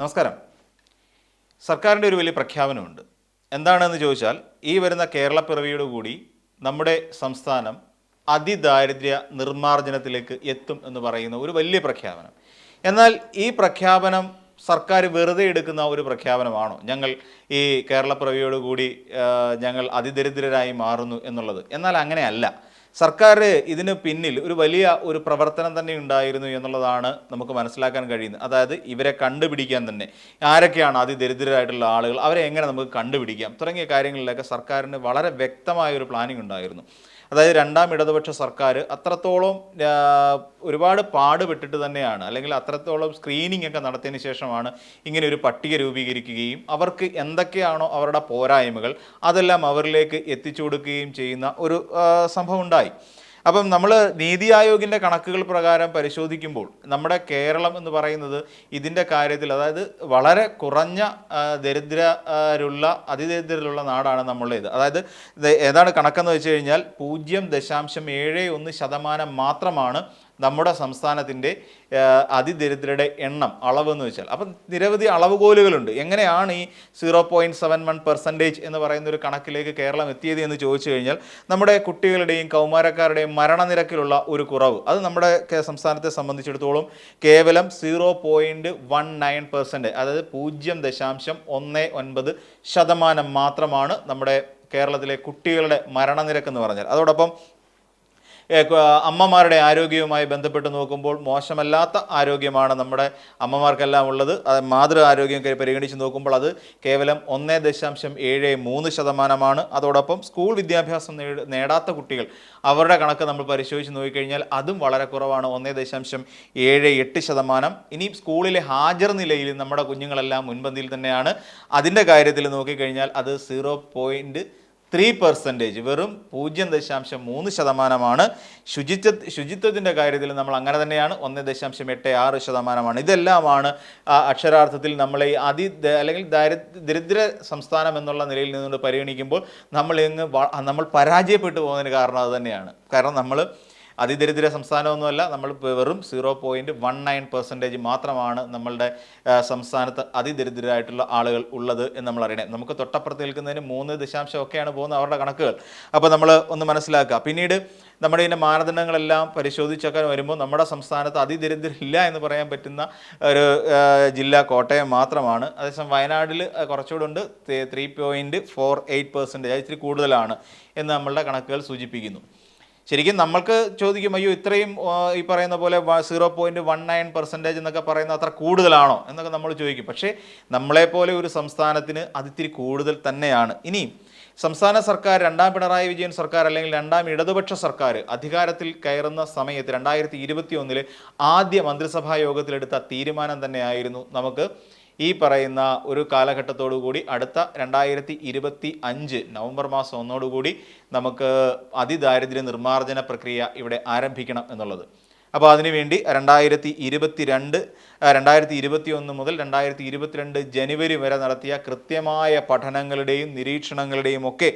നമസ്കാരം. സർക്കാരിന്റെ ഒരു വലിയ പ്രഖ്യാപനമുണ്ട്. എന്താണെന്ന് ചോദിച്ചാൽ ഈ വരുന്ന കേരളപ്പിറവിയോട് കൂടി നമ്മുടെ സംസ്ഥാനം അതിദാരിദ്ര്യ നിർമ്മാർജനത്തിലേക്ക് എത്തും എന്ന് പറയുന്ന ഒരു വലിയ പ്രഖ്യാപനം. എന്നാൽ ഈ പ്രഖ്യാപനം സർക്കാർ വെറുതെ എടുക്കുന്ന ഒരു പ്രഖ്യാപനമാണോ? ഞങ്ങൾ ഈ കേരളപ്പിറവിയോട് കൂടി ഞങ്ങൾ അതിദരിദ്രരായി മാറുന്നു എന്നുള്ളത്. എന്നാൽ അങ്ങനെയല്ല. സർക്കാർ ഇതിന് പിന്നിൽ ഒരു വലിയ ഒരു പ്രവർത്തനം തന്നെ ഉണ്ടായിരുന്നു എന്നുള്ളതാണ് നമുക്ക് മനസ്സിലാക്കാൻ കഴിയുന്നത്. അതായത് ഇവരെ കണ്ടുപിടിക്കാൻ തന്നെ. ആരൊക്കെയാണ് അതിദരിദ്രരായിട്ടുള്ള ആളുകൾ? അവരെ എങ്ങനെ നമുക്ക് കണ്ടുപിടിക്കാം? തുടങ്ങിയ കാര്യങ്ങളിലൊക്കെ സർക്കാരിന് വളരെ വ്യക്തമായ ഒരു പ്ലാനിംഗ് ഉണ്ടായിരുന്നു. അതായത് രണ്ടാം ഇടതുപക്ഷ സർക്കാർ അത്രത്തോളം ഒരുപാട് പാടുപെട്ടിട്ട് തന്നെയാണ്. അല്ലെങ്കിൽ അത്രത്തോളം സ്ക്രീനിങ് ഒക്കെ നടത്തിയതിന് ശേഷമാണ് ഇങ്ങനെ ഒരു പട്ടിക രൂപീകരിക്കുകയും അവർക്ക് എന്തൊക്കെയാണോ അവരുടെ പോരായ്മകൾ അതെല്ലാം അവരിലേക്ക് എത്തിച്ചു കൊടുക്കുകയും ചെയ്യുന്ന ഒരു സംഭവം ഉണ്ടായി. അപ്പം നമ്മൾ നീതി ആയോഗിന്റെ കണക്കുകൾ പ്രകാരം പരിശോധിക്കുമ്പോൾ നമ്മുടെ കേരളം എന്ന് പറയുന്നത് ഇതിന്റെ കാര്യത്തിൽ അതായത് വളരെ കുറഞ്ഞ ദരിദ്രരുള്ള അതിദരിദ്രരുള്ള നാടാണ് നമ്മളുടേത് അതായത് ഏതാണ് കണക്കെന്ന് വെച്ച് കഴിഞ്ഞാൽ പൂജ്യം ദശാംശം ഏഴ് ഒന്ന് ശതമാനം മാത്രമാണ് നമ്മുടെ സംസ്ഥാനത്തിന്റെ അതിദരിദ്രരുടെ എണ്ണം അളവെന്ന് വെച്ചാൽ. അപ്പം നിരവധി അളവുകോലുകളുണ്ട്. എങ്ങനെയാണ് ഈ zero point seven one percentage എന്ന് പറയുന്ന ഒരു കണക്കിലേക്ക് കേരളം എത്തിയത് എന്ന് ചോദിച്ചു കഴിഞ്ഞാൽ നമ്മുടെ കുട്ടികളുടെയും കൗമാരക്കാരുടെയും മരണനിരക്കിലുള്ള ഒരു കുറവ്. അത് നമ്മുടെ സംസ്ഥാനത്തെ സംബന്ധിച്ചിടത്തോളം കേവലം zero point one nine percent അതായത് പൂജ്യം ദശാംശം ഒന്ന് ഒൻപത് ശതമാനം മാത്രമാണ് നമ്മുടെ കേരളത്തിലെ കുട്ടികളുടെ മരണനിരക്ക് എന്ന് പറഞ്ഞാൽ. അതോടൊപ്പം അമ്മമാരുടെ ആരോഗ്യവുമായി ബന്ധപ്പെട്ട് നോക്കുമ്പോൾ മോശമല്ലാത്ത ആരോഗ്യമാണ് നമ്മുടെ അമ്മമാർക്കെല്ലാം ഉള്ളത്. അത് മാതൃ ആരോഗ്യം പരിഗണിച്ച് നോക്കുമ്പോൾ അത് കേവലം ഒന്നേ ദശാംശം ഏഴ് മൂന്ന് ശതമാനമാണ്. അതോടൊപ്പം സ്കൂൾ വിദ്യാഭ്യാസം നേടാത്ത കുട്ടികൾ അവരുടെ കണക്ക് നമ്മൾ പരിശോധിച്ച് നോക്കിക്കഴിഞ്ഞാൽ അതും വളരെ കുറവാണ്. ഒന്നേ ദശാംശം ഏഴ് എട്ട് ശതമാനം. ഇനി സ്കൂളിലെ ഹാജർ നിലയിൽ നമ്മുടെ കുഞ്ഞുങ്ങളെല്ലാം മുൻപന്തിയിൽ തന്നെയാണ്. അതിന്റെ കാര്യത്തിൽ നോക്കിക്കഴിഞ്ഞാൽ അത് സീറോ പോയിന്റ് ത്രീ പെർസെന്റേജ് വെറും പൂജ്യം ദശാംശം മൂന്ന് ശതമാനമാണ്. ശുചിത്വ ശുചിത്വത്തിന്റെ കാര്യത്തിൽ നമ്മൾ അങ്ങനെ തന്നെയാണ്. ഒന്ന് ദശാംശം എട്ട് ആറ് ശതമാനമാണ്. ഇതെല്ലാമാണ് അക്ഷരാർത്ഥത്തിൽ നമ്മളെ ഈ അതി അല്ലെങ്കിൽ ദരിദ്ര സംസ്ഥാനം എന്നുള്ള നിലയിൽ നിന്നുകൊണ്ട് പരിഗണിക്കുമ്പോൾ നമ്മൾ ഇങ്ങ് നമ്മൾ പരാജയപ്പെട്ടു പോകുന്നതിന് കാരണം അത് തന്നെയാണ്. കാരണം നമ്മൾ അതിദരിദ്ര സംസ്ഥാനമൊന്നുമല്ല. നമ്മൾ വെറും zero point one nine percentage മാത്രമാണ് നമ്മളുടെ സംസ്ഥാനത്ത് അതിദരിദ്രരായിട്ടുള്ള ആളുകൾ ഉള്ളത് എന്ന് നമ്മൾ അറിയണം. നമുക്ക് തൊട്ടപ്പുറത്ത് നിൽക്കുന്നതിന് മൂന്ന് ദശാംശം ഒക്കെയാണ് പോകുന്നത് അവരുടെ കണക്കുകൾ. അപ്പോൾ നമ്മൾ ഒന്ന് മനസ്സിലാക്കുക. പിന്നീട് നമ്മുടെ ഇതിന്റെ മാനദണ്ഡങ്ങളെല്ലാം പരിശോധിച്ചൊക്കെ വരുമ്പോൾ നമ്മുടെ സംസ്ഥാനത്ത് അതിദരിദ്രരില്ല എന്ന് പറയാൻ പറ്റുന്ന ഒരു ജില്ല കോട്ടയം മാത്രമാണ്. അതേസമയം വയനാട്ടിൽ കുറച്ചുകൂടെ ഉണ്ട്. Three point four eight percentage ഇത്തിരി കൂടുതലാണ് എന്ന് നമ്മളുടെ കണക്കുകൾ സൂചിപ്പിക്കുന്നു. ശരിക്കും നമ്മൾക്ക് ചോദിക്കും അയ്യോ ഇത്രയും ഈ പറയുന്ന പോലെ zero point one nine percentage എന്നൊക്കെ പറയുന്ന അത്ര കൂടുതലാണോ? എന്നൊക്കെ നമ്മൾ ചോദിക്കും. പക്ഷേ നമ്മളെപ്പോലെ ഒരു സംസ്ഥാനത്തിന് അതിത്തിരി കൂടുതൽ തന്നെയാണ്. ഇനി സംസ്ഥാന സർക്കാർ രണ്ടാം പിണറായി വിജയൻ സർക്കാർ അല്ലെങ്കിൽ രണ്ടാം ഇടതുപക്ഷ സർക്കാർ അധികാരത്തിൽ കയറുന്ന സമയത്ത് രണ്ടായിരത്തി ഇരുപത്തി ഒന്നിൽ ആദ്യ മന്ത്രിസഭാ യോഗത്തിലെടുത്ത തീരുമാനം തന്നെയായിരുന്നു നമുക്ക് ഈ പറയുന്ന ഒരു കാലഘട്ടത്തോടു കൂടി അടുത്ത രണ്ടായിരത്തി ഇരുപത്തി അഞ്ച് നവംബർ മാസം ഒന്നോടുകൂടി നമുക്ക് അതിദാരിദ്ര്യ നിർമ്മാർജന പ്രക്രിയ ഇവിടെ ആരംഭിക്കണം എന്നുള്ളത്. അപ്പോൾ അതിനുവേണ്ടി രണ്ടായിരത്തി ഇരുപത്തി രണ്ട് രണ്ടായിരത്തി ഇരുപത്തി ഒന്ന് മുതൽ രണ്ടായിരത്തി ഇരുപത്തിരണ്ട് ജനുവരി വരെ നടത്തിയ കൃത്യമായ പഠനങ്ങളുടെയും നിരീക്ഷണങ്ങളുടെയും ഒക്കെ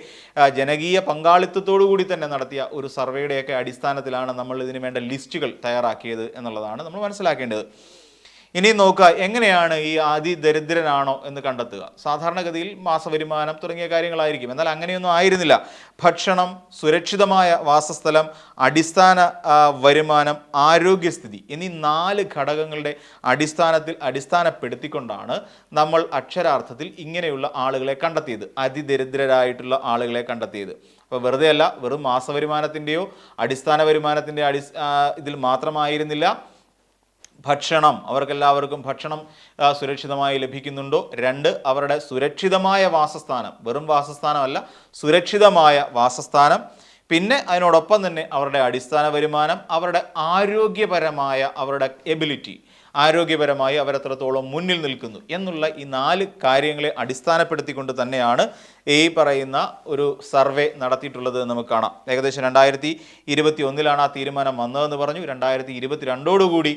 ജനകീയ പങ്കാളിത്തത്തോടു കൂടി തന്നെ നടത്തിയ ഒരു സർവേയുടെയൊക്കെ അടിസ്ഥാനത്തിലാണ് നമ്മൾ ഇതിനു വേണ്ട ലിസ്റ്റുകൾ തയ്യാറാക്കിയത് എന്നുള്ളതാണ് നമ്മൾ മനസ്സിലാക്കേണ്ടത്. ഇനി നോക്കുക എങ്ങനെയാണ് ഈ അതിദരിദ്രനാണോ എന്ന് കണ്ടെത്തുക. സാധാരണഗതിയിൽ മാസവരുമാനം തുടങ്ങിയ കാര്യങ്ങളായിരിക്കും. എന്നാൽ അങ്ങനെയൊന്നും ആയിരുന്നില്ല. ഭക്ഷണം സുരക്ഷിതമായ വാസസ്ഥലം അടിസ്ഥാന വരുമാനം ആരോഗ്യസ്ഥിതി എന്നീ നാല് ഘടകങ്ങളുടെ അടിസ്ഥാനത്തിൽ അടിസ്ഥാനപ്പെടുത്തിക്കൊണ്ടാണ് നമ്മൾ അക്ഷരാർത്ഥത്തിൽ ഇങ്ങനെയുള്ള ആളുകളെ കണ്ടെത്തിയത്. അതിദരിദ്രരായിട്ടുള്ള ആളുകളെ കണ്ടെത്തിയത്. അപ്പോൾ വെറുതെ അല്ല വെറും മാസവരുമാനത്തിന്റെയോ അടിസ്ഥാന വരുമാനത്തിന്റെ അടി ഇതിൽ മാത്രമായിരുന്നില്ല. ഭക്ഷണം അവർക്കെല്ലാവർക്കും ഭക്ഷണം സുരക്ഷിതമായി ലഭിക്കുന്നുണ്ടോ? രണ്ട് അവരുടെ സുരക്ഷിതമായ വാസസ്ഥാനം വെറും വാസസ്ഥാനമല്ല സുരക്ഷിതമായ വാസസ്ഥാനം. പിന്നെ അതിനോടൊപ്പം തന്നെ അവരുടെ അടിസ്ഥാന വരുമാനം അവരുടെ ആരോഗ്യപരമായ അവരുടെ എബിലിറ്റി ആരോഗ്യപരമായി അവരെത്രത്തോളം മുന്നിൽ നിൽക്കുന്നു എന്നുള്ള ഈ നാല് കാര്യങ്ങളെ അടിസ്ഥാനപ്പെടുത്തിക്കൊണ്ട് തന്നെയാണ് ഈ പറയുന്ന ഒരു സർവേ നടത്തിയിട്ടുള്ളത് നമുക്ക് കാണാം. ഏകദേശം രണ്ടായിരത്തി ഇരുപത്തി ഒന്നിലാണ് ആ തീരുമാനം വന്നതെന്ന് പറഞ്ഞു. രണ്ടായിരത്തി ഇരുപത്തി രണ്ടോടുകൂടി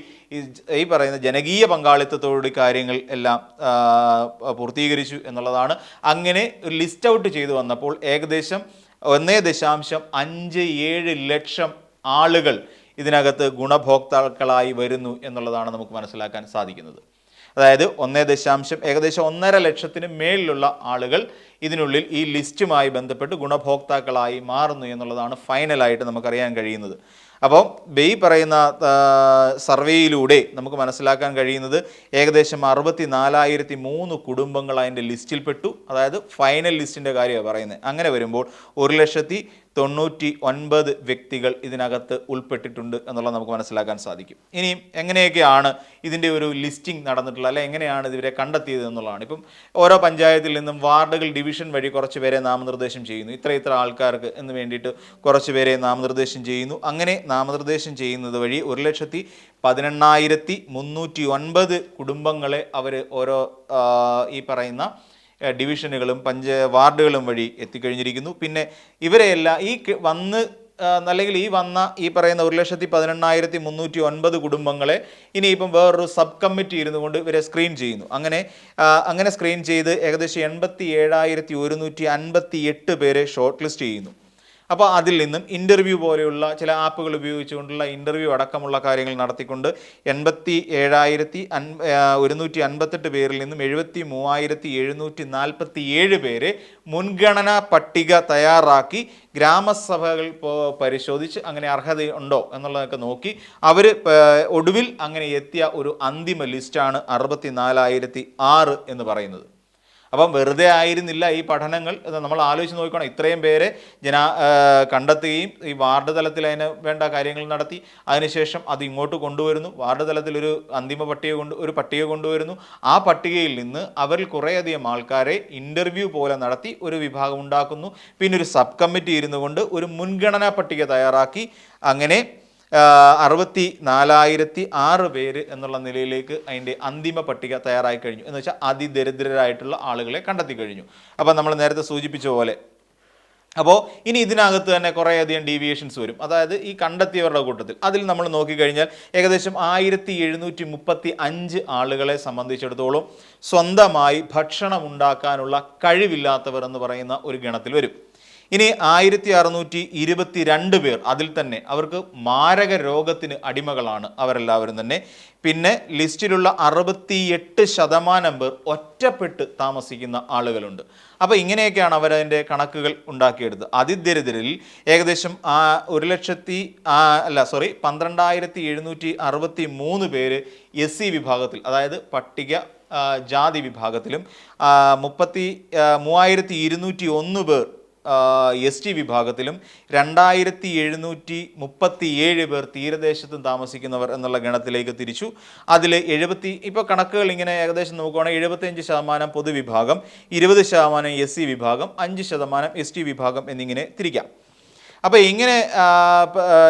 ഈ പറയുന്ന ജനകീയ പങ്കാളിത്തത്തോടുകൂടി കാര്യങ്ങൾ എല്ലാം പൂർത്തീകരിച്ചു എന്നുള്ളതാണ്. അങ്ങനെ ഒരു ലിസ്റ്റ് ഔട്ട് ചെയ്തു വന്നപ്പോൾ ഏകദേശം ഒന്നേ ദശാംശം അഞ്ച് ഏഴ് ലക്ഷം ആളുകൾ ഇതിനകത്ത് ഗുണഭോക്താക്കളായി വരുന്നു എന്നുള്ളതാണ് നമുക്ക് മനസ്സിലാക്കാൻ സാധിക്കുന്നത്. അതായത് ഒന്നേ ദശാംശം ഏകദേശം ഒന്നര ലക്ഷത്തിന് മേളിലുള്ള ആളുകൾ ഇതിനുള്ളിൽ ഈ ലിസ്റ്റുമായി ബന്ധപ്പെട്ട് ഗുണഭോക്താക്കളായി മാറുന്നു എന്നുള്ളതാണ് ഫൈനലായിട്ട് നമുക്കറിയാൻ കഴിയുന്നത്. അപ്പോൾ ബെയ് പറയുന്ന സർവേയിലൂടെ നമുക്ക് മനസ്സിലാക്കാൻ കഴിയുന്നത് ഏകദേശം അറുപത്തി നാലായിരത്തി മൂന്ന് കുടുംബങ്ങൾ അതിന്റെ ലിസ്റ്റിൽപ്പെട്ടു. അതായത് ഫൈനൽ ലിസ്റ്റിന്റെ കാര്യമാണ് പറയുന്നത്. അങ്ങനെ വരുമ്പോൾ ഒരു ലക്ഷത്തി തൊണ്ണൂറ്റി ഒൻപത് വ്യക്തികൾ ഇതിനകത്ത് ഉൾപ്പെട്ടിട്ടുണ്ട് എന്നുള്ളത് നമുക്ക് മനസ്സിലാക്കാൻ സാധിക്കും. ഇനിയും എങ്ങനെയൊക്കെയാണ് ഇതിന്റെ ഒരു ലിസ്റ്റിംഗ് നടന്നിട്ടുള്ളത്? അല്ലെ എങ്ങനെയാണ് ഇവരെ കണ്ടെത്തിയത് എന്നുള്ളതാണ്. ഇപ്പം ഓരോ പഞ്ചായത്തിൽ നിന്നും വാർഡുകൾ ഡിവിഷൻ വഴി കുറച്ച് പേരെ നാമനിർദ്ദേശം ചെയ്യുന്നു. ഇത്ര ഇത്ര ആൾക്കാർക്ക് എന്ന് വേണ്ടിയിട്ട് കുറച്ച് പേരെ നാമനിർദ്ദേശം ചെയ്യുന്നു. അങ്ങനെ നാമനിർദ്ദേശം ചെയ്യുന്നത് വഴി ഒരു ലക്ഷത്തി പതിനെണ്ണായിരത്തി മുന്നൂറ്റി ഒൻപത് കുടുംബങ്ങളെ അവർ ഓരോ ഈ പറയുന്ന ഡിവിഷനുകളും പഞ്ച വാർഡുകളും വഴി എത്തിക്കഴിഞ്ഞിരിക്കുന്നു. പിന്നെ ഇവരെയെല്ലാം ഈ വന്ന് അല്ലെങ്കിൽ ഈ വന്ന ഈ പറയുന്ന ഒരു ലക്ഷത്തി പതിനെണ്ണായിരത്തി മുന്നൂറ്റി ഒൻപത് കുടുംബങ്ങളെ ഇനിയിപ്പം വേറൊരു സബ് കമ്മിറ്റി ഇരുന്നു കൊണ്ട് ഇവരെ സ്ക്രീൻ ചെയ്യുന്നു. അങ്ങനെ അങ്ങനെ സ്ക്രീൻ ചെയ്ത് ഏകദേശം എൺപത്തി ഏഴായിരത്തി ഒരുന്നൂറ്റി അൻപത്തി എട്ട് പേരെ ഷോർട്ട് ലിസ്റ്റ് ചെയ്യുന്നു. അപ്പോൾ അതിൽ നിന്നും ഇന്റർവ്യൂ പോലെയുള്ള ചില ആപ്പുകൾ ഉപയോഗിച്ചുകൊണ്ടുള്ള ഇന്റർവ്യൂ അടക്കമുള്ള കാര്യങ്ങൾ നടത്തിക്കൊണ്ട് എൺപത്തി ഏഴായിരത്തി അൻ ഒരുന്നൂറ്റി അൻപത്തെട്ട് പേരിൽ നിന്നും എഴുപത്തി മൂവായിരത്തി എഴുന്നൂറ്റി നാൽപ്പത്തി ഏഴ് പേരെ മുൻഗണനാ പട്ടിക തയ്യാറാക്കി ഗ്രാമസഭകൾ പരിശോധിച്ച് അങ്ങനെ അർഹത ഉണ്ടോ എന്നുള്ളതൊക്കെ നോക്കി അവർ ഒടുവിൽ അങ്ങനെ എത്തിയ ഒരു അന്തിമ ലിസ്റ്റാണ് അറുപത്തി നാലായിരത്തി ആറ് എന്ന് പറയുന്നത്. അപ്പം വെറുതെ ആയിരുന്നില്ല ഈ പഠനങ്ങൾ നമ്മൾ ആലോചിച്ച് നോക്കണം. ഇത്രയും പേരെ ജന കണ്ടെത്തുകയും ഈ വാർഡ് തലത്തിൽ അതിന് വേണ്ട കാര്യങ്ങൾ നടത്തി. അതിനുശേഷം അത് ഇങ്ങോട്ട് കൊണ്ടുവരുന്നു. വാർഡ് തലത്തിൽ ഒരു അന്തിമ പട്ടിക കൊണ്ട് ഒരു പട്ടിക കൊണ്ടുവരുന്നു. ആ പട്ടികയിൽ നിന്ന് അവരിൽ കുറേയധികം ആൾക്കാരെ ഇന്റർവ്യൂ പോലെ നടത്തി ഒരു വിഭാഗം ഉണ്ടാക്കുന്നു. പിന്നെ ഒരു സബ് കമ്മിറ്റി ഇരുന്നു കൊണ്ട് ഒരു മുൻഗണനാ പട്ടിക തയ്യാറാക്കി. അങ്ങനെ അറുപത്തി നാലായിരത്തി ആറ് പേര് എന്നുള്ള നിലയിലേക്ക് അതിന്റെ അന്തിമ പട്ടിക തയ്യാറായി കഴിഞ്ഞു. എന്ന് വെച്ചാൽ അതിദരിദ്രരായിട്ടുള്ള ആളുകളെ കണ്ടെത്തി കഴിഞ്ഞു. അപ്പോൾ നമ്മൾ നേരത്തെ സൂചിപ്പിച്ച പോലെ അപ്പോൾ ഇനി ഇതിനകത്ത് തന്നെ കുറേയധികം ഡീവിയേഷൻസ് വരും. അതായത് ഈ കണ്ടെത്തിയവരുടെ കൂട്ടത്തിൽ. അതിൽ നമ്മൾ നോക്കിക്കഴിഞ്ഞാൽ ഏകദേശം ആയിരത്തി എഴുന്നൂറ്റി മുപ്പത്തി അഞ്ച് ആളുകളെ സംബന്ധിച്ചിടത്തോളം സ്വന്തമായി ഭക്ഷണം ഉണ്ടാക്കാനുള്ള കഴിവില്ലാത്തവർ എന്ന് പറയുന്ന ഒരു ഗണത്തിൽ വരും. ഇനി ആയിരത്തി അറുന്നൂറ്റി ഇരുപത്തി രണ്ട് പേർ അതിൽ തന്നെ അവർക്ക് മാരക രോഗത്തിന് അടിമകളാണ് അവരെല്ലാവരും തന്നെ. പിന്നെ ലിസ്റ്റിലുള്ള അറുപത്തിയെട്ട് ശതമാനം പേർ ഒറ്റപ്പെട്ട് താമസിക്കുന്ന ആളുകളുണ്ട്. അപ്പോൾ ഇങ്ങനെയൊക്കെയാണ് അവരതിന്റെ കണക്കുകൾ ഉണ്ടാക്കിയെടുത്തത് അതിദരിദ്രരിൽ ഏകദേശം ഒരു ലക്ഷത്തി അല്ല സോറി പന്ത്രണ്ടായിരത്തി എഴുന്നൂറ്റി അറുപത്തി മൂന്ന് പേര് എസ് സി വിഭാഗത്തിൽ അതായത് പട്ടിക ജാതി വിഭാഗത്തിലും മുപ്പത്തി മൂവായിരത്തി ഇരുന്നൂറ്റി ഒന്ന് പേർ എസ് ടി വിഭാഗത്തിലും രണ്ടായിരത്തി എഴുന്നൂറ്റി മുപ്പത്തി ഏഴ് പേർ തീരദേശത്തും താമസിക്കുന്നവർ എന്നുള്ള ഗണത്തിലേക്ക് തിരിച്ചു. അതിൽ എഴുപത്തി ഇപ്പോൾ കണക്കുകൾ ഇങ്ങനെ ഏകദേശം നോക്കുകയാണെങ്കിൽ എഴുപത്തിയഞ്ച് ശതമാനം പൊതുവിഭാഗം ഇരുപത് ശതമാനം എസ് സി വിഭാഗം അഞ്ച് ശതമാനം എസ് ടി വിഭാഗം എന്നിങ്ങനെ തിരിക്കാം. അപ്പോൾ ഇങ്ങനെ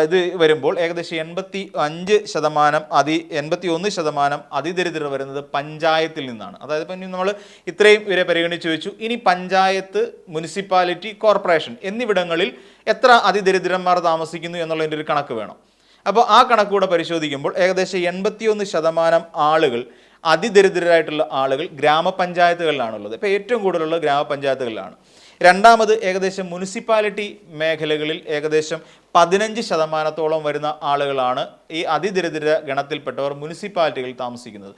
ഇത് വരുമ്പോൾ ഏകദേശം എൺപത്തി അഞ്ച് ശതമാനം അതി എൺപത്തി ഒന്ന് ശതമാനം അതിദരിദ്രർ വരുന്നത് പഞ്ചായത്തിൽ നിന്നാണ്. അതായത് ഇപ്പം നമ്മൾ ഇത്രയും ഇവരെ പരിഗണിച്ച് വെച്ചു ഇനി പഞ്ചായത്ത് മുനിസിപ്പാലിറ്റി കോർപ്പറേഷൻ എന്നിവിടങ്ങളിൽ എത്ര അതിദരിദ്രന്മാർ താമസിക്കുന്നു എന്നുള്ളതിന്റെ ഒരു കണക്ക് വേണം. അപ്പോൾ ആ കണക്ക് കൂടെ പരിശോധിക്കുമ്പോൾ ഏകദേശം എൺപത്തിയൊന്ന് ശതമാനം ആളുകൾ അതിദരിദ്രരായിട്ടുള്ള ആളുകൾ ഗ്രാമപഞ്ചായത്തുകളിലാണുള്ളത്. ഇപ്പോൾ ഏറ്റവും കൂടുതലുള്ളത് ഗ്രാമപഞ്ചായത്തുകളിലാണ്. രണ്ടാമത് ഏകദേശം മുനിസിപ്പാലിറ്റി മേഖലകളിൽ ഏകദേശം പതിനഞ്ച് ശതമാനത്തോളം വരുന്ന ആളുകളാണ് ഈ അതിദരിദ്ര ഗണത്തിൽപ്പെട്ടവർ മുനിസിപ്പാലിറ്റികളിൽ താമസിക്കുന്നത്.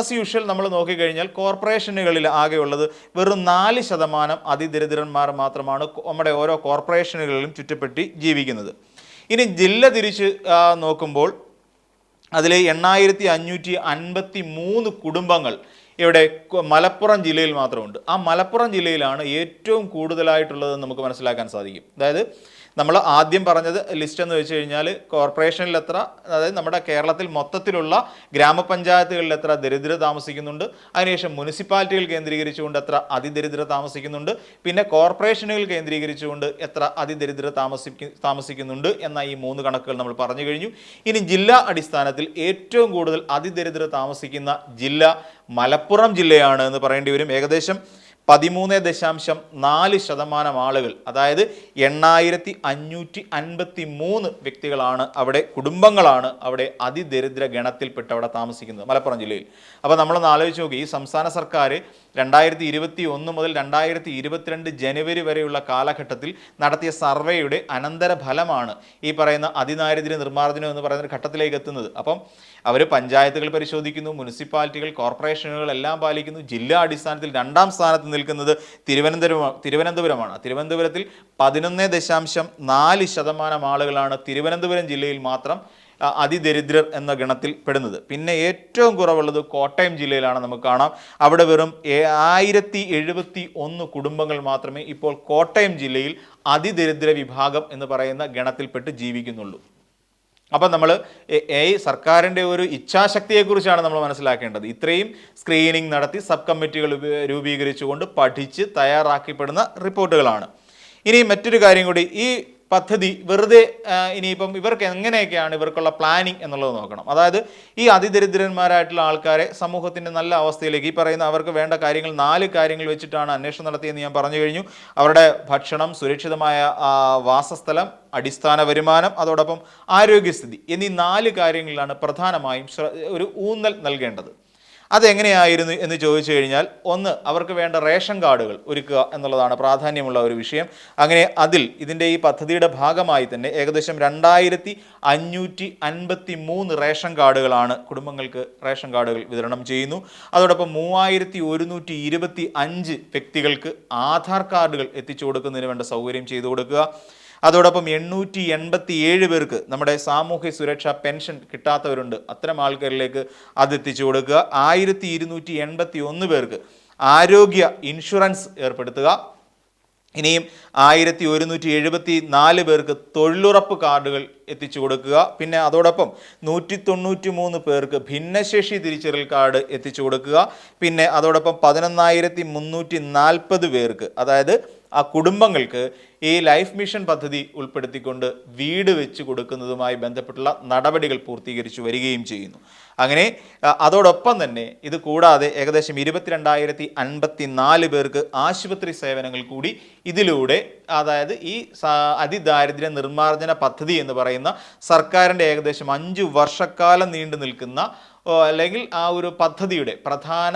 അസ് യൂഷ്വൽ നമ്മൾ നോക്കിക്കഴിഞ്ഞാൽ കോർപ്പറേഷനുകളിൽ ആകെയുള്ളത് വെറും നാല് ശതമാനം അതിദരിദ്രന്മാർ മാത്രമാണ് നമ്മുടെ ഓരോ കോർപ്പറേഷനുകളിലും ചുറ്റപ്പെട്ടി ജീവിക്കുന്നത്. ഇനി ജില്ല തിരിച്ച് നോക്കുമ്പോൾ അതിൽ എണ്ണായിരത്തി അഞ്ഞൂറ്റി അൻപത്തി മൂന്ന് കുടുംബങ്ങൾ ഇവിടെ മലപ്പുറം ജില്ലയിൽ മാത്രമുണ്ട്. ആ മലപ്പുറം ജില്ലയിലാണ് ഏറ്റവും കൂടുതലായിട്ടുള്ളതെന്ന് നമുക്ക് മനസ്സിലാക്കാൻ സാധിക്കും. അതായത് നമ്മൾ ആദ്യം പറഞ്ഞത് ലിസ്റ്റ് എന്ന് വെച്ച് കഴിഞ്ഞാൽ കോർപ്പറേഷനിൽ എത്ര അതായത് നമ്മുടെ കേരളത്തിൽ മൊത്തത്തിലുള്ള ഗ്രാമപഞ്ചായത്തുകളിൽ എത്ര ദരിദ്ര താമസിക്കുന്നുണ്ട് അതിനുശേഷം മുനിസിപ്പാലിറ്റികൾ കേന്ദ്രീകരിച്ചുകൊണ്ട് എത്ര അതിദരിദ്ര താമസിക്കുന്നുണ്ട് പിന്നെ കോർപ്പറേഷനുകൾ കേന്ദ്രീകരിച്ചുകൊണ്ട് എത്ര അതിദരിദ്ര താമസിക്കു താമസിക്കുന്നുണ്ട് എന്ന ഈ മൂന്ന് കണക്കുകൾ നമ്മൾ പറഞ്ഞു കഴിഞ്ഞു. ഇനി ജില്ലാ അടിസ്ഥാനത്തിൽ ഏറ്റവും കൂടുതൽ അതിദരിദ്ര താമസിക്കുന്ന ജില്ല മലപ്പുറം ജില്ലയാണ് എന്ന് പറയേണ്ടി വരും. ഏകദേശം പതിമൂന്ന് ദശാംശം നാല് ശതമാനം ആളുകൾ അതായത് എണ്ണായിരത്തി അഞ്ഞൂറ്റി അൻപത്തി മൂന്ന് വ്യക്തികളാണ് അവിടെ കുടുംബങ്ങളാണ് അവിടെ അതിദരിദ്ര ഗണത്തിൽപ്പെട്ട് അവിടെ താമസിക്കുന്നത് മലപ്പുറം ജില്ലയിൽ. അപ്പോൾ നമ്മളൊന്ന് ആലോചിച്ച് നോക്കി ഈ സംസ്ഥാന സർക്കാർ രണ്ടായിരത്തി ഇരുപത്തി ഒന്ന് മുതൽ രണ്ടായിരത്തി ഇരുപത്തിരണ്ട് ജനുവരി വരെയുള്ള കാലഘട്ടത്തിൽ നടത്തിയ സർവേയുടെ അനന്തര ഫലമാണ് ഈ പറയുന്ന അതിദാരിദ്ര്യ നിർമ്മാർജനം എന്ന് പറയുന്ന ഘട്ടത്തിലേക്ക് എത്തുന്നത്. അപ്പം അവർ പഞ്ചായത്തുകൾ പരിശോധിക്കുന്നു മുനിസിപ്പാലിറ്റികൾ കോർപ്പറേഷനുകൾ എല്ലാം പാലിക്കുന്നു. ജില്ലാ അടിസ്ഥാനത്തിൽ രണ്ടാം സ്ഥാനത്ത് നിൽക്കുന്നത് തിരുവനന്തപുരം തിരുവനന്തപുരമാണ്. തിരുവനന്തപുരത്തിൽ പതിനൊന്ന് ദശാംശം നാല് ശതമാനം ആളുകളാണ് തിരുവനന്തപുരം ജില്ലയിൽ മാത്രം അതിദരിദ്രർ എന്ന ഗണത്തിൽ പെടുന്നത്. പിന്നെ ഏറ്റവും കുറവുള്ളത് കോട്ടയം ജില്ലയിലാണ് നമുക്ക് കാണാം. അവിടെ വെറും ആയിരത്തി എഴുപത്തി ഒന്ന് കുടുംബങ്ങൾ മാത്രമേ ഇപ്പോൾ കോട്ടയം ജില്ലയിൽ അതിദരിദ്ര വിഭാഗം എന്ന് പറയുന്ന ഗണത്തിൽപ്പെട്ട് ജീവിക്കുന്നുള്ളൂ. അപ്പം നമ്മൾ ഈ സർക്കാരിന്റെ ഒരു ഇച്ഛാശക്തിയെക്കുറിച്ചാണ് നമ്മൾ മനസ്സിലാക്കേണ്ടത്. ഇത്രയും സ്ക്രീനിങ് നടത്തി സബ് കമ്മിറ്റികൾ രൂപീകരിച്ചുകൊണ്ട് പഠിച്ച് തയ്യാറാക്കിപ്പെടുന്ന റിപ്പോർട്ടുകളാണ്. ഇനി മറ്റൊരു കാര്യം കൂടി. ഈ പദ്ധതി വെറുതെ ഇനിയിപ്പം ഇവർക്ക് എങ്ങനെയൊക്കെയാണ് ഇവർക്കുള്ള പ്ലാനിങ് എന്നുള്ളത് നോക്കണം. അതായത് ഈ അതിദരിദ്രന്മാരായിട്ടുള്ള ആൾക്കാരെ സമൂഹത്തിന്റെ നല്ല അവസ്ഥയിലേക്ക് ഈ പറയുന്ന അവർക്ക് വേണ്ട കാര്യങ്ങൾ നാല് കാര്യങ്ങൾ വെച്ചിട്ടാണ് അന്വേഷണം നടത്തിയെന്ന് ഞാൻ പറഞ്ഞു കഴിഞ്ഞു. അവരുടെ ഭക്ഷണം സുരക്ഷിതമായ വാസസ്ഥലം അടിസ്ഥാന വരുമാനം അതോടൊപ്പം ആരോഗ്യസ്ഥിതി എന്നീ നാല് കാര്യങ്ങളിലാണ് പ്രധാനമായും ഒരു ഊന്നൽ നൽകേണ്ടത്. അതെങ്ങനെയായിരുന്നു എന്ന് ചോദിച്ചു കഴിഞ്ഞാൽ ഒന്ന് അവർക്ക് വേണ്ട റേഷൻ കാർഡുകൾ ഒരുക്കുക എന്നുള്ളതാണ് പ്രാധാന്യമുള്ള ഒരു വിഷയം. അങ്ങനെ അതിൽ ഇതിന്റെ ഈ പദ്ധതിയുടെ ഭാഗമായി തന്നെ ഏകദേശം രണ്ടായിരത്തി അഞ്ഞൂറ്റി അൻപത്തി മൂന്ന് റേഷൻ കാർഡുകളാണ് കുടുംബങ്ങൾക്ക് റേഷൻ കാർഡുകൾ വിതരണം ചെയ്യുന്നു. അതോടൊപ്പം മൂവായിരത്തി ഒരുന്നൂറ്റി ഇരുപത്തി അഞ്ച് വ്യക്തികൾക്ക് ആധാർ കാർഡുകൾ എത്തിച്ചു കൊടുക്കുന്നതിന് വേണ്ട സൗകര്യം ചെയ്തു കൊടുക്കുക. അതോടൊപ്പം എണ്ണൂറ്റി എൺപത്തി ഏഴ് പേർക്ക് നമ്മുടെ സാമൂഹ്യ സുരക്ഷാ പെൻഷൻ കിട്ടാത്തവരുണ്ട്. അത്തരം ആൾക്കാരിലേക്ക് അത് എത്തിച്ചു കൊടുക്കുക. ആയിരത്തി ഇരുന്നൂറ്റി എൺപത്തി ഒന്ന് പേർക്ക് ആരോഗ്യ ഇൻഷുറൻസ് ഏർപ്പെടുത്തുക. ഇനിയും ആയിരത്തി ഒരുന്നൂറ്റി എഴുപത്തി നാല് പേർക്ക് തൊഴിലുറപ്പ് കാർഡുകൾ എത്തിച്ചു കൊടുക്കുക. പിന്നെ അതോടൊപ്പം നൂറ്റി തൊണ്ണൂറ്റി മൂന്ന് പേർക്ക് ഭിന്നശേഷി തിരിച്ചറിയൽ കാർഡ് എത്തിച്ചു കൊടുക്കുക. പിന്നെ അതോടൊപ്പം പതിനൊന്നായിരത്തി മുന്നൂറ്റി നാൽപ്പത് പേർക്ക് അതായത് ആ കുടുംബങ്ങൾക്ക് ഈ ലൈഫ് മിഷൻ പദ്ധതി ഉൾപ്പെടുത്തിക്കൊണ്ട് വീട് വെച്ച് കൊടുക്കുന്നതുമായി ബന്ധപ്പെട്ടുള്ള നടപടികൾ പൂർത്തീകരിച്ചു വരികയും ചെയ്യുന്നു. അങ്ങനെ അതോടൊപ്പം തന്നെ ഇത് കൂടാതെ ഏകദേശം ഇരുപത്തിരണ്ടായിരത്തി അൻപത്തി നാല് പേർക്ക് ആശുപത്രി സേവനങ്ങൾ കൂടി ഇതിലൂടെ അതായത് ഈ അതിദാരിദ്ര്യ നിർമ്മാർജന പദ്ധതി എന്ന് പറയുന്ന സർക്കാരിന്റെ ഏകദേശം അഞ്ച് വർഷക്കാലം നീണ്ടു നിൽക്കുന്ന അല്ലെങ്കിൽ ആ ഒരു പദ്ധതിയുടെ പ്രധാന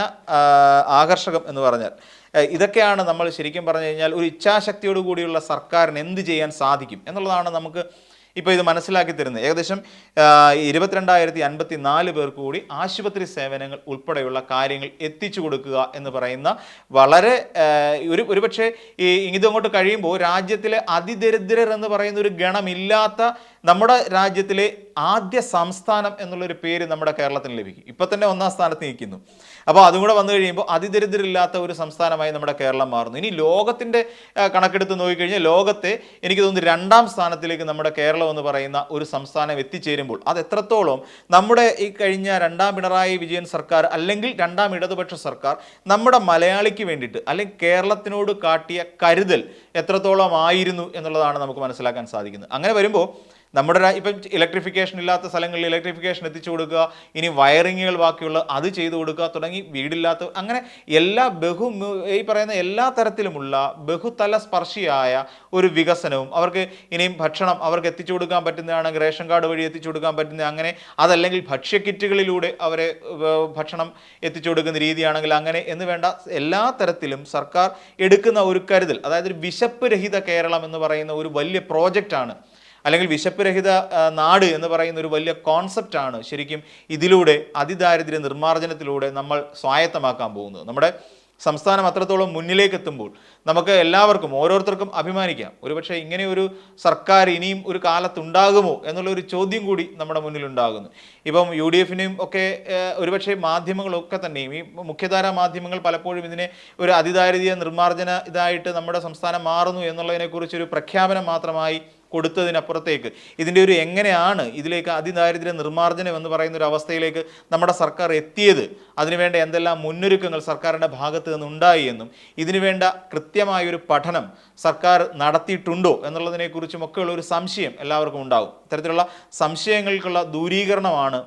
ആകർഷകം എന്ന് പറഞ്ഞാൽ ഇതൊക്കെയാണ് നമ്മൾ ശരിക്കും പറഞ്ഞു കഴിഞ്ഞാൽ ഒരു ഇച്ഛാശക്തിയോട് കൂടിയുള്ള സർക്കാരിന് എന്ത് ചെയ്യാൻ സാധിക്കും എന്നുള്ളതാണ് നമുക്ക് ഇപ്പോൾ ഇത് മനസ്സിലാക്കി തരുന്നത്. ഏകദേശം ഇരുപത്തിരണ്ടായിരത്തി അൻപത്തി നാല് പേർക്ക് കൂടി ആശുപത്രി സേവനങ്ങൾ ഉൾപ്പെടെയുള്ള കാര്യങ്ങൾ എത്തിച്ചു കൊടുക്കുക എന്ന് പറയുന്ന വളരെ ഒരു ഒരുപക്ഷെ ഈ ഇതങ്ങോട്ട് കഴിയുമ്പോൾ രാജ്യത്തിലെ അതിദരിദ്രർ എന്ന് പറയുന്ന ഒരു ഗണമില്ലാത്ത നമ്മുടെ രാജ്യത്തിലെ ആദ്യ സംസ്ഥാനം എന്നുള്ളൊരു പേര് നമ്മുടെ കേരളത്തിന് ലഭിക്കും. ഇപ്പൊ തന്നെ ഒന്നാം സ്ഥാനത്ത് നിൽക്കുന്നു. അപ്പോൾ അതും കൂടെ വന്നു കഴിയുമ്പോൾ അതിദരിദ്രില്ലാത്ത ഒരു സംസ്ഥാനമായി നമ്മുടെ കേരളം മാറുന്നു. ഇനി ലോകത്തിന്റെ ആ, കണക്കെടുത്ത് നോക്കിക്കഴിഞ്ഞാൽ ലോകത്തെ എനിക്ക് തോന്നുന്നു രണ്ടാം സ്ഥാനത്തിലേക്ക് നമ്മുടെ കേരളം എന്ന് പറയുന്ന ഒരു സംസ്ഥാനം എത്തിച്ചേരുമ്പോൾ അത് എത്രത്തോളം നമ്മുടെ ഈ കഴിഞ്ഞ രണ്ടാം പിണറായി വിജയൻ സർക്കാർ അല്ലെങ്കിൽ രണ്ടാം ഇടതുപക്ഷ സർക്കാർ നമ്മുടെ മലയാളിക്ക് വേണ്ടിയിട്ട് അല്ലെങ്കിൽ കേരളത്തിനോട് കാട്ടിയ കരുതൽ എത്രത്തോളം ആയിരുന്നു എന്നുള്ളതാണ് നമുക്ക് മനസ്സിലാക്കാൻ സാധിക്കുന്നത്. അങ്ങനെ വരുമ്പോൾ നമ്മുടെ ഇപ്പം ഇലക്ട്രിഫിക്കേഷൻ ഇല്ലാത്ത സ്ഥലങ്ങളിൽ ഇലക്ട്രിഫിക്കേഷൻ എത്തിച്ചു കൊടുക്കുക ഇനി വയറിങ്ങുകൾ ബാക്കിയുള്ള അത് ചെയ്തു കൊടുക്കുക തുടങ്ങി വീടില്ലാത്ത അങ്ങനെ എല്ലാ ബഹു ഈ പറയുന്ന എല്ലാ തരത്തിലുമുള്ള ബഹുതല സ്പർശിയായ ഒരു വികസനവും അവർക്ക് ഇനിയും ഭക്ഷണം അവർക്ക് എത്തിച്ചു കൊടുക്കാൻ പറ്റുന്നതാണെങ്കിൽ റേഷൻ കാർഡ് വഴി എത്തിച്ചു കൊടുക്കാൻ പറ്റുന്ന അങ്ങനെ അതല്ലെങ്കിൽ ഭക്ഷ്യക്കിറ്റുകളിലൂടെ അവരെ ഭക്ഷണം എത്തിച്ചു കൊടുക്കുന്ന രീതിയാണെങ്കിൽ അങ്ങനെ എന്ന് വേണ്ട എല്ലാ തരത്തിലും സർക്കാർ എടുക്കുന്ന ഒരു കരുതൽ അതായത് ഒരു വിശപ്പ് രഹിത കേരളം എന്ന് പറയുന്ന ഒരു വലിയ പ്രോജക്റ്റാണ് അല്ലെങ്കിൽ വിശപ്പ് രഹിത നാട് എന്ന് പറയുന്ന ഒരു വലിയ കോൺസെപ്റ്റാണ് ശരിക്കും ഇതിലൂടെ അതിദാരിദ്ര്യ നിർമ്മാർജനത്തിലൂടെ നമ്മൾ സ്വായത്തമാക്കാൻ പോകുന്നത്. നമ്മുടെ സംസ്ഥാനം അത്രത്തോളം മുന്നിലേക്ക് എത്തുമ്പോൾ നമുക്ക് എല്ലാവർക്കും ഓരോരുത്തർക്കും അഭിമാനിക്കാം. ഒരുപക്ഷെ ഇങ്ങനെ ഒരു സർക്കാർ ഇനിയും ഒരു കാലത്തുണ്ടാകുമോ എന്നുള്ള ഒരു ചോദ്യം കൂടി നമ്മുടെ മുന്നിലുണ്ടാകുന്നു. ഇപ്പം യു ഡി എഫിനെയും ഒക്കെ ഒരുപക്ഷെ മാധ്യമങ്ങളൊക്കെ തന്നെയും ഈ മുഖ്യധാരാ മാധ്യമങ്ങൾ പലപ്പോഴും ഇതിനെ ഒരു അതിദാരിദ്ര്യ നിർമ്മാർജന ഇതായിട്ട് നമ്മുടെ സംസ്ഥാനം മാറുന്നു എന്നുള്ളതിനെക്കുറിച്ചൊരു പ്രഖ്യാപനം മാത്രമായി കൊടുത്തതിനപ്പുറത്തേക്ക്. ഇതിന്റെ ഒരു എങ്ങനെയാണ് ഇതിലേക്ക് അതിദാരിദ്ര്യ നിർമ്മാർജനം എന്ന് പറയുന്ന ഒരു അവസ്ഥയിലേക്ക് നമ്മുടെ സർക്കാർ എത്തിയത്? അതിനുവേണ്ട എന്തെല്ലാം മുന്നൊരുക്കങ്ങൾ സർക്കാരിന്റെ ഭാഗത്ത് നിന്നുണ്ടായി എന്നും ഇതിനുവേണ്ട കൃത്യമായൊരു പഠനം സർക്കാർ നടത്തിയിട്ടുണ്ടോ എന്നുള്ളതിനെക്കുറിച്ചും ഒക്കെയുള്ള ഒരു സംശയം എല്ലാവർക്കും ഉണ്ടാകും. ഇത്തരത്തിലുള്ള സംശയങ്ങൾക്കുള്ള ദൂരീകരണമാണ്.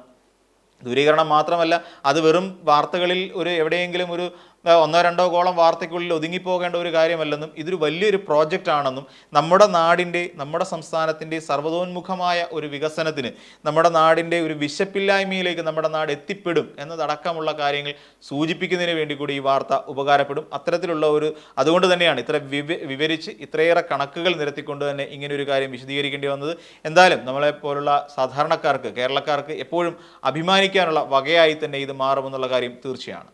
ദൂരീകരണം മാത്രമല്ല അത് വെറും വാർത്തകളിൽ ഒരു എവിടെയെങ്കിലും ഒരു ഒന്നോ രണ്ടോ കോളം വാർത്തയ്ക്കുള്ളിൽ ഒതുങ്ങിപ്പോകേണ്ട ഒരു കാര്യമല്ലെന്നും ഇതൊരു വലിയൊരു പ്രോജക്റ്റ് ആണെന്നും നമ്മുടെ നാടിന്റെ നമ്മുടെ സംസ്ഥാനത്തിന്റെ സർവതോന്മുഖമായ ഒരു വികസനത്തിന് നമ്മുടെ നാടിന്റെ ഒരു വിശപ്പില്ലായ്മയിലേക്ക് നമ്മുടെ നാട് എത്തിപ്പെടും എന്നതടക്കമുള്ള കാര്യങ്ങൾ സൂചിപ്പിക്കുന്നതിന് വേണ്ടി കൂടി ഈ വാർത്ത ഉപകാരപ്പെടും. അത്തരത്തിലുള്ള ഒരു അതുകൊണ്ട് തന്നെയാണ് ഇത്ര വിവ വിവരിച്ച് ഇത്രയേറെ കണക്കുകൾ നിരത്തിക്കൊണ്ട് തന്നെ ഇങ്ങനെ ഒരു കാര്യം വിശദീകരിക്കേണ്ടി വന്നത്. എന്തായാലും നമ്മളെ പോലുള്ള സാധാരണക്കാർക്ക് കേരളക്കാർക്ക് എപ്പോഴും അഭിമാനിക്കാനുള്ള വകയായി തന്നെ ഇത് മാറുമെന്നുള്ള കാര്യം തീർച്ചയാണ്.